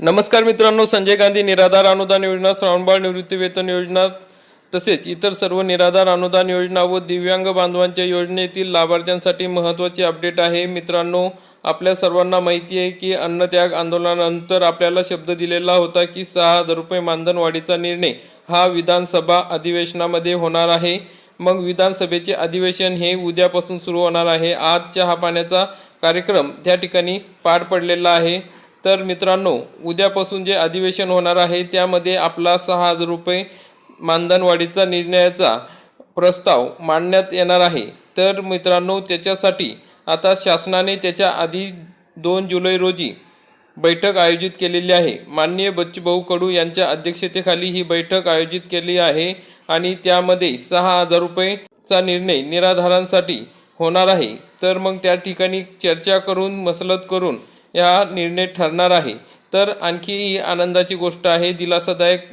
नमस्कार मित्रांनो संजय गांधी निराधार अनुदान योजना श्रावणबाळ निवृत्ती वेतन योजना तसेच इतर सर्व निराधार अनुदान योजना व दिव्यांग बांधवांच्या योजनेतील लाभार्थ्यांसाठी महत्त्वाचे अपडेट आहे. मित्रांनो आपल्या सर्वांना माहिती आहे की अन्नत्याग आंदोलनानंतर आपल्याला शब्द दिलेला होता की सहा हजार रुपये मानधनवाढीचा निर्णय हा विधानसभा अधिवेशनामध्ये होणार आहे. मग विधानसभेचे अधिवेशन हे उद्यापासून सुरू होणार आहे. आज चहा पाण्याचा कार्यक्रम त्या ठिकाणी पार पडलेला आहे. तर मित्रांनो उद्यापासून जे अधिवेशन होणार आहे त्यामध्ये आपला सहा हजार रुपये मानधनवाढीचा निर्णयाचा प्रस्ताव मांडण्यात येणार आहे. तर मित्रांनो त्याच्यासाठी आता शासनाने त्याच्या आधी दोन जुलै रोजी बैठक आयोजित केलेली आहे. माननीय बच्चूभाऊ कडू यांच्या अध्यक्षतेखाली ही बैठक आयोजित केली आहे आणि त्यामध्ये सहा हजार रुपयेचा निर्णय निराधारांसाठी होणार आहे. तर मग त्या ठिकाणी चर्चा करून मसलत करून या निर्णय ठरणार आहे. तर आणखी ही आनंदाची गोष्ट आहे दिलासादायक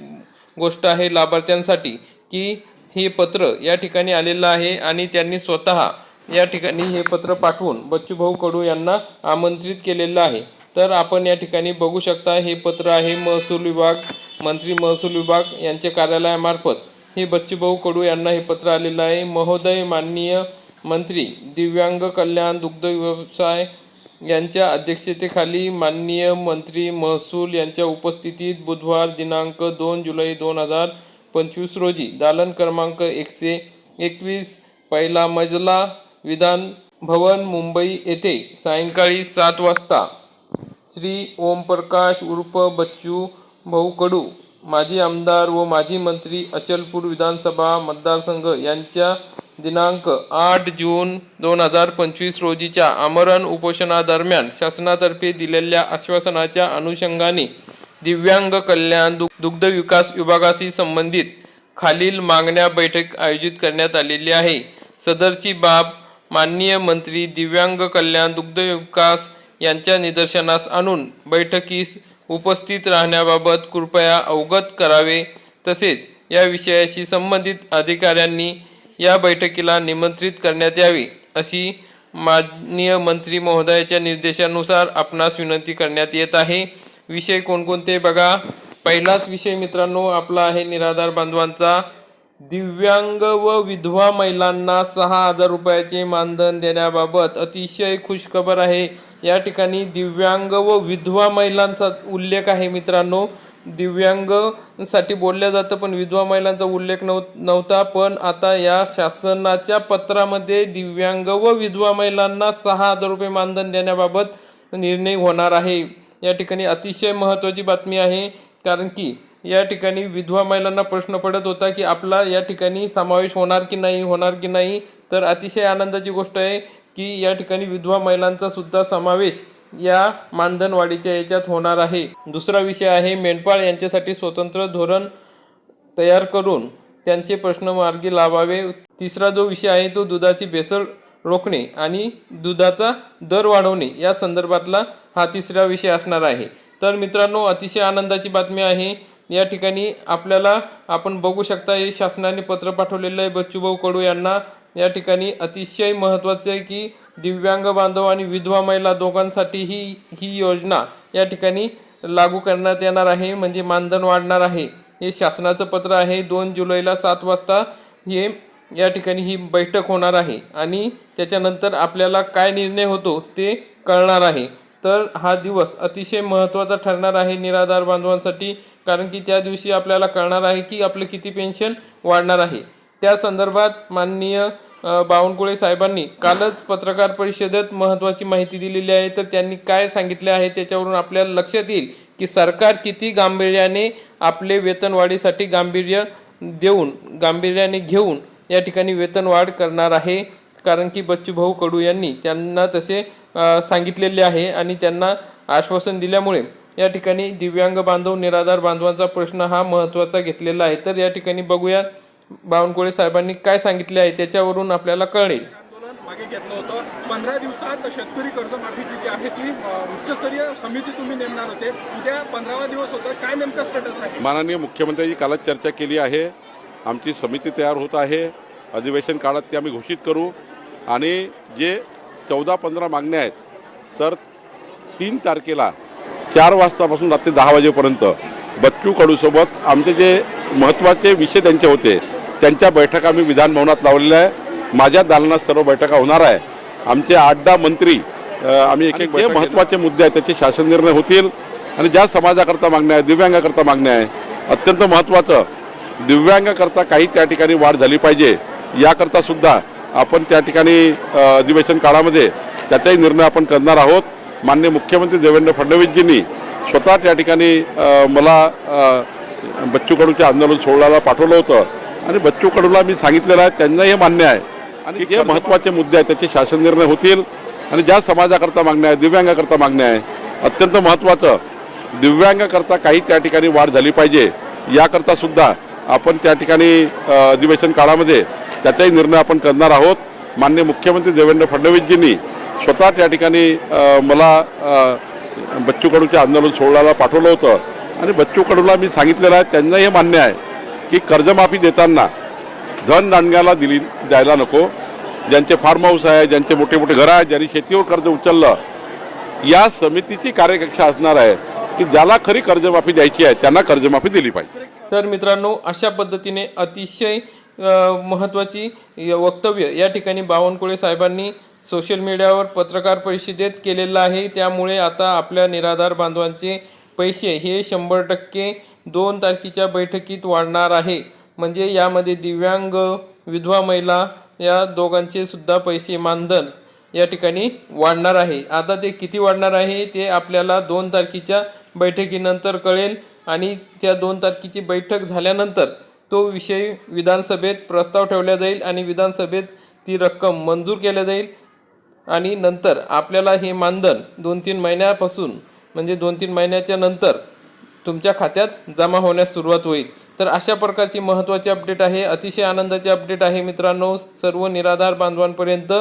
गोष्ट आहे लाभार्थ्यांसाठी की हे पत्र या ठिकाणी आलेलं आहे आणि त्यांनी स्वतः या ठिकाणी हे पत्र पाठवून बच्चूभाऊ कडू यांना आमंत्रित केलेलं आहे. तर आपण या ठिकाणी बघू शकता हे पत्र आहे महसूल विभाग मंत्री महसूल विभाग यांच्या कार्यालयामार्फत. हे बच्चूभाऊ कडू यांना हे पत्र आलेलं आहे. महोदय माननीय मंत्री दिव्यांग कल्याण दुग्ध व्यवसाय यांच्या अध्यक्षतेखाली माननीय मंत्री महसूल यांच्या उपस्थितीत बुधवार दिनांक दोन जुलै दोन हजार पंचवीस रोजी दालन क्रमांक एकशे एकवीस पहिला मजला विधान भवन मुंबई येथे सायंकाळी सात वाजता. श्री ओमप्रकाश उर्फ बच्चू भाऊ कडू माजी आमदार व माजी मंत्री अचलपूर विधानसभा मतदारसंघ यांच्या दिनांक आठ जून दोन हजार पंचवीस रोजीच्या आमरण उपोषणादरम्यान शासनातर्फे दिलेल्या आश्वासनाच्या अनुषंगाने दिव्यांग कल्याण दु दुग्ध विकास विभागाशी संबंधित खालील मागण्या बैठक आयोजित करण्यात आलेली आहे. सदरची बाब माननीय मंत्री दिव्यांग कल्याण दुग्धविकास यांच्या निदर्शनास आणून बैठकीस उपस्थित राहण्याबाबत कृपया अवगत करावे. तसेच या विषयाशी संबंधित अधिकाऱ्यांनी या बैठकीला निमंत्रित करण्यात यावी अशी माननीय मंत्री महोदयाच्या निर्देशानुसार आपणास विनंती करण्यात येत आहे. विषय कोणकोणते बघा. पहिलाच विषय मित्रांनो आपला आहे निराधार बांधवांचा. दिव्यांग व विधवा महिलांना सहा हजार रुपयाचे मानधन देण्याबाबत अतिशय खुशखबर आहे. या ठिकाणी दिव्यांग व विधवा महिलांचा उल्लेख आहे मित्रांनो. दिव्यांगसाठी बोलल्या जातं पण विधवा महिलांचा उल्लेख नव नव्हता. पण आता या शासनाच्या पत्रामध्ये दिव्यांग व विधवा महिलांना सहा हजार रुपये मानधन देण्याबाबत निर्णय होणार आहे. या ठिकाणी अतिशय महत्त्वाची बातमी आहे कारण की या ठिकाणी विधवा महिलांना प्रश्न पडत होता की आपला या ठिकाणी समावेश होणार की नाही होणार की नाही. तर अतिशय आनंदाची गोष्ट आहे की या ठिकाणी विधवा महिलांचा सुद्धा समावेश या मानधन वाढीच्या याच्यात होणार आहे. दुसरा विषय आहे मेंढपाळ यांच्यासाठी स्वतंत्र धोरण तयार करून त्यांचे प्रश्न मार्गी लावावे. तिसरा जो विषय आहे तो दुधाची भेसळ रोखणे आणि दुधाचा दर वाढवणे या संदर्भातला हा तिसरा विषय असणार आहे. तर मित्रांनो अतिशय आनंदाची बातमी आहे. या ठिकाणी आपल्याला आपण बघू शकता हे शासनाने पत्र पाठवलेलं आहे. बच्चूभाऊ कडू यांना या ठिकाणी अतिशय महत्त्वाचं आहे की दिव्यांग बांधव आणि विधवा महिला दोघांसाठी ही ही योजना या ठिकाणी लागू करण्यात येणार आहे म्हणजे मानधन वाढणार आहे. हे शासनाचं पत्र आहे दोन जुलैला सात वाजता हे या ठिकाणी ही बैठक होणार आहे आणि त्याच्यानंतर आपल्याला काय निर्णय होतो ते कळणार आहे. तर हा दिवस अतिशय महत्त्वाचा ठरणार आहे निराधार बांधवांसाठी कारण की त्या दिवशी आपल्याला कळणार आहे की आपलं किती पेन्शन वाढणार आहे. त्या संदर्भात माननीय बावनकुळे साहेबांनी कालच पत्रकार परिषदेत महत्त्वाची माहिती दिलेली आहे. तर त्यांनी काय सांगितले आहे त्याच्यावरून आपल्याला लक्षात येईल की सरकार किती गांभीर्याने आपले वेतनवाढीसाठी गांभीर्य देऊन गांभीर्याने घेऊन या ठिकाणी वेतनवाढ करणार आहे. कारण की बच्चूभाऊ कडू यांनी त्यांना तसे सांगितलेले आहे आणि त्यांना आश्वासन दिल्यामुळे या ठिकाणी दिव्यांग बांधव निराधार बांधवांचा प्रश्न हा महत्त्वाचा घेतलेला आहे. तर या ठिकाणी बघूया बावनकुळे साहेबांनी काय सांगितले आहे त्याच्यावरून आपल्याला कळेल. मागे घेतलं होतं. पंधरा दिवसात शेतकरी कर्जमाफीची जी आहे ती उच्चस्तरीय समिती तुम्ही नेमणार होते. उद्या पंधरावा दिवस होतं. काय नेमकं स्टेटस आहे? माननीय मुख्यमंत्र्यांची कालच चर्चा केली आहे. आमची समिती तयार होत आहे. अधिवेशन काळात ते आम्ही घोषित करू. आणि जे चौदा पंधरा मागण्या आहेत तर तीन तारखेला चार वाजतापासून रात्री दहा वाजेपर्यंत बच्चू कडूसोबत आमचे जे महत्त्वाचे विषय त्यांचे होते त्यांच्या बैठका मी विधान भवनात लावलेल्या आहे. माझ्या दालनात सर्व बैठका होणार आहे. आमचे आठ दहा मंत्री आम्ही एक एक महत्त्वाचे मुद्दे आहेत त्याचे शासन निर्णय होतील. आणि ज्या समाजाकरता मागण्या आहे दिव्यांगाकरता मागण्या आहे अत्यंत महत्त्वाचं दिव्यांगाकरता काही त्या ठिकाणी वाढ झाली पाहिजे. याकरता सुद्धा आपण त्या ठिकाणी अधिवेशन काळामध्ये त्याचाही निर्णय आपण करणार आहोत. माननीय मुख्यमंत्री देवेंद्र फडणवीसजींनी स्वतः त्या ठिकाणी मला बच्चू कडूच्या आंदोलन सोहळ्याला पाठवलं होतं. आणि बच्चू कडूला मी सांगितलेलं आहे त्यांना हे मान्य आहे. आणि जे महत्त्वाचे मुद्दे आहेत त्याचे शासन निर्णय होतील. आणि ज्या समाजाकरता मागण्या आहे दिव्यांगाकरता मागण्या आहे अत्यंत महत्त्वाचं. दिव्यांगाकरता काही त्या ठिकाणी वाढ झाली पाहिजे. याकरता सुद्धा आपण त्या ठिकाणी अधिवेशन काळामध्ये त्याचाही निर्णय आपण करणार आहोत. माननीय मुख्यमंत्री देवेंद्र फडणवीसजींनी स्वतः त्या ठिकाणी मला बच्चू कडूच्या आंदोलन सोहळ्याला पाठवलं होतं. आणि बच्चू कडूला मी सांगितलेलं आहे त्यांना हे मान्य आहे. की कर्जमाफी देताना धन दांडग्याला दिली द्यायला नको. ज्यांचे फार्म हाऊस आहे ज्यांचे मोठे मोठे घरं आहेत ज्यांनी शेतीवर कर्ज उचललं या समितीची कार्यकक्षा असणार आहे की ज्याला खरी कर्जमाफी द्यायची आहे त्यांना कर्जमाफी दिली पाहिजे. तर मित्रांनो अशा पद्धतीने अतिशय महत्त्वाची य- वक्तव्य या ठिकाणी बावनकुळे साहेबांनी सोशल मीडियावर पत्रकार परिषदेत केलेलं आहे. त्यामुळे आता आपल्या निराधार बांधवांचे पैसे हे शंभर टक्के दोन तारखेच्या बैठकीत वाढणार आहे. म्हणजे यामध्ये दिव्यांग विधवा महिला या दोघांचे सुद्धा पैसे मानधन या ठिकाणी वाढणार आहे. आता ते किती वाढणार आहे ते आपल्याला दोन तारखेच्या बैठकीनंतर कळेल आणि त्या दोन तारखेची बैठक झाल्यानंतर तो विषय विधानसभेत प्रस्ताव ठेवला जाईल आणि विधानसभेत ती रक्कम मंजूर केल्या जाईल आणि नंतर आपल्याला हे मानधन दोन तीन महिन्यापासून म्हणजे दोन तीन महिन्याच्या नंतर तुमच्या खात्यात जमा होण्यास सुरुवात होईल. तर अशा प्रकारची महत्त्वाची अपडेट आहे. अतिशय आनंदाची अपडेट आहे मित्रांनो. सर्व निराधार बांधवांपर्यंत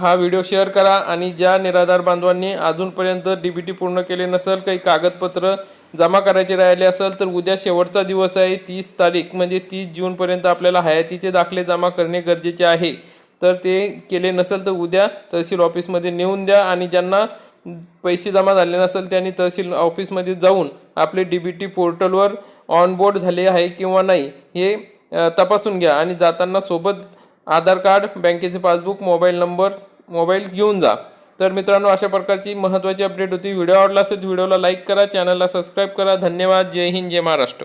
हा व्हिडिओ शेअर करा आणि ज्या निराधार बांधवांनी अजूनपर्यंत डी बी टी पूर्ण केले नसेल काही कागदपत्र जमा करायचे राहिले असेल तर उद्या शेवटचा दिवस आहे. तीस तारीख म्हणजे तीस जूनपर्यंत आपल्याला हयातीचे दाखले जमा करणे गरजेचे आहे. तर ते केले नसेल तर उद्या तहसील ऑफिसमध्ये नेऊन द्या आणि ज्यांना पैसे जमा झाले नसेल त्यांनी तहसील ऑफिसमध्ये जाऊन आपले डी बी टी पोर्टलवर ऑनबोर्ड झाले आहे किंवा नाही हे तपासून घ्या आणि जाताना सोबत आधार कार्ड बँकेचे पासबुक मोबाईल नंबर मोबाईल घेऊन जा. तर मित्रांनो अशा प्रकारची महत्त्वाची अपडेट होती. व्हिडिओ आवडला असेल व्हिडिओला लाईक करा चॅनलला सबस्क्राईब करा. धन्यवाद. जय हिंद जय महाराष्ट्र.